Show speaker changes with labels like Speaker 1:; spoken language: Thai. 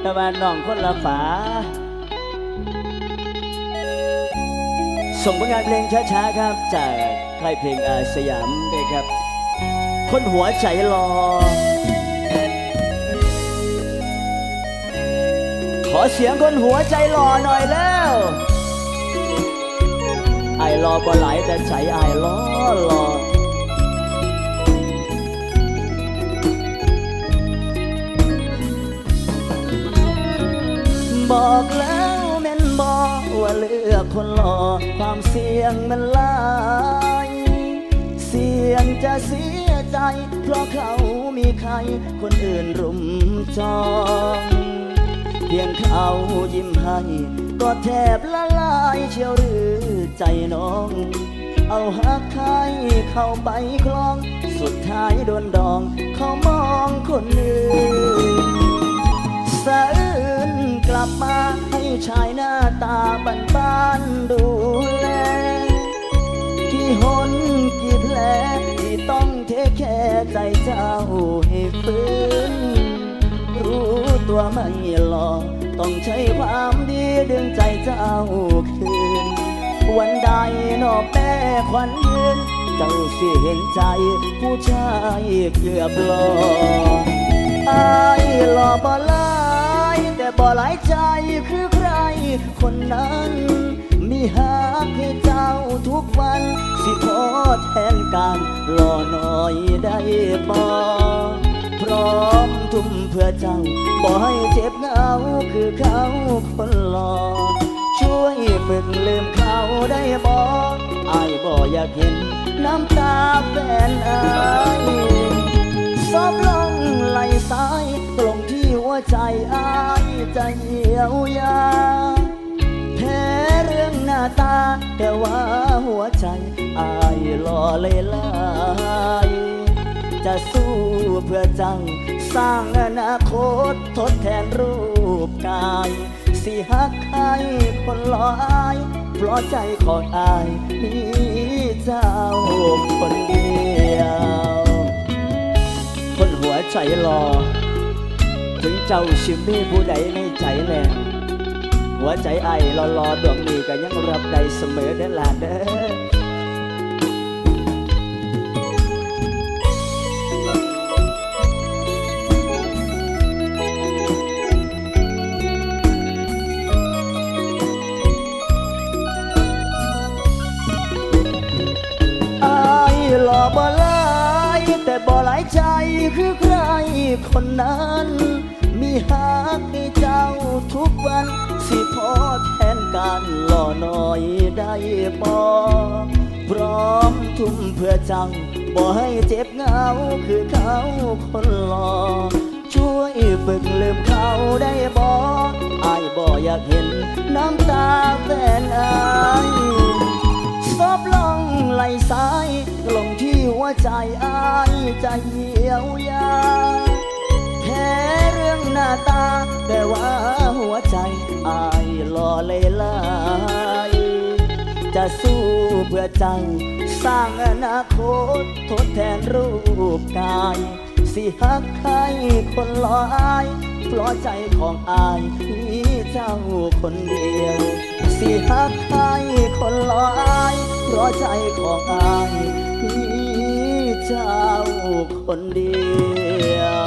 Speaker 1: แต่ว่าน้องคนละฝา ส่งผลงานเพลงช้าๆครับ จากค่ายเพลงอาสยามด้วยครับ คนหัวใจรอ ขอเสียงคนหัวใจรอหน่อยแล้วไอรอบ่หลายแต่ใจไอรอรอ บอกแล้วแม่นบอกว่าเลือกคนหล่อความเสี่ยงมันลายเสี่ยงจะเสียใจ เพราะเขามีใคร คนอื่นรุมจองเพียงเขายิ้มให้ก็แทบละลายเชียวหรือใจน้อง เอาหักใครเข้าไปคลอง สุดท้ายโดนดอง เขามองคนอื่นสะอื่นกลับมา ให้ชายหน้าตาบ้านบ้านดูแล กี่หนกี่แผลที่ต้องเทแค่ใจเจ้าให้ฟื้น รู้ตัวไม่หลอกต้องใช้ความดีดึงใจเจ้าคืน วันใดนอกแม่ควันยืนเจ้าสิเห็นใจ ผู้ชายเกือบหลอกอายหล่อบ่ล บ่หลายใจคือใคร คนนั้น มีหักให้เจ้าทุกวัน สิทดแทนการรอหน่อยได้บ่พร้อมทุ่มเพื่อเจ้า บ่ให้เจ็บเหงาคือเขาคนหลอช่วยฝึกลืมเขาได้บ่อายบ่อยากเห็นน้ำตาแฟนอายซอบลงไหล ยวยาแพ้เรื่องหน้าตา แต่ว่าหัวใจอายหล่อเลยลายจะสู้เพื่อจ้าสร้างอนาคตทดแทนรูปกาย สิหักใครคนหล่ออายเพราะใจของอายมีเจ้าคนเดียว คนหัวใจรอถึง เจ้าชิมมีผู้ใดในใจแลงหัวใจไอ้รอรอดวงนี้ก็ยังรับได้เสมอเด้อลานเด้ออายหล่อบ่หลายแต่บ่หลายใจคือใครคนนั้น หักให้เจ้าทุกวัน สิพอแทนการหล่อหน่อยได้บ่พร้อมทุ่มเพื่อจ้าบ่ให้เจ็บเหงาคือเขาคนหล่อช่วยฝึกลืมเขาได้บ่อายบ่อยากเห็นน้ำตาแฟนอายซบลงไหลสายลงที่หัวใจอายจะเหี่ยวยาแค่เรื่อง หน้าตา แต่ว่าหัวใจอายหล่อเลยลายจะสู้เพื่อเจ้า สร้างอนาคตทดแทนรูปกาย สิหักใครคนหล่ออายเพราะใจของอายมีเจ้าคนเดียว สิหักใครคนหล่ออายเพราะใจของอายมีเจ้าคนเดียว